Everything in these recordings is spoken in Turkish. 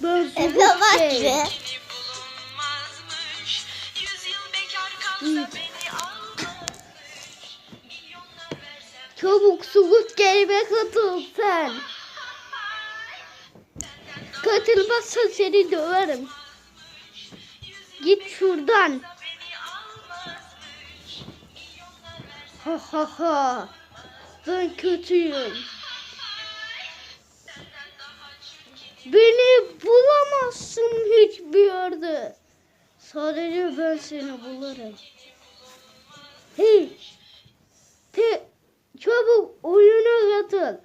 Milyonlar versem Çabuk Squid Game'e katıl sen. Katılmazsan seni döverim. Git şuradan. Ha ha ha. Ben kötüyüm. Beni bulamazsın hiçbir yerde. Sadece ben seni bulurum. Hey. Te, çabuk oyuna katıl.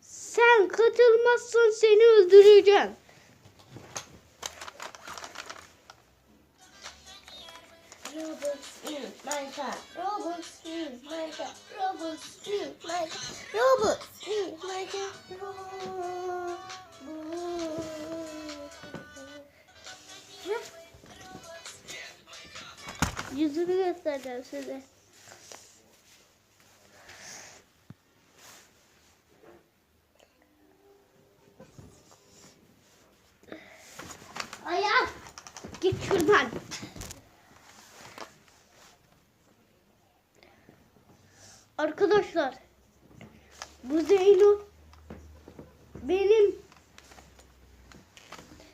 Sen katılmazsan seni öldüreceğim. Roblox in Minecraft. Roblox in Minecraft. Roblox in Minecraft. Yüzümü göstereceğim size. Ayağım. Git şuradan. Arkadaşlar. Bu Zeyno benim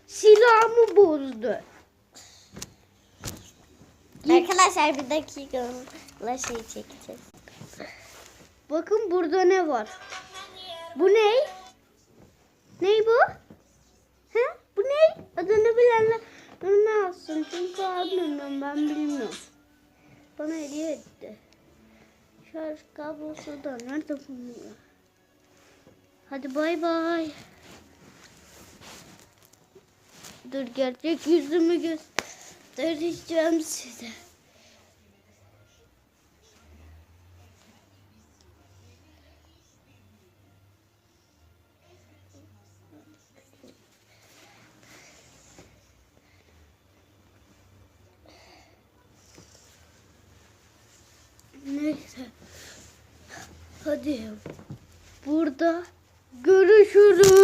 silahımı bozdu. Arkadaşlar bir dakika la şey çekeceğiz. Bakın burada ne var? Bu ne? Ne bu? He? Bu ne? Adını bilenler ne alsın? Çünkü adını ben bilmiyorum. Bana hediye etti. Şarj kablosu da nerede bulunuyor? Hadi bay bay. Dur gerçek yüzümü göstereceğim size. Neyse. Hadi. Burada görüşürüz.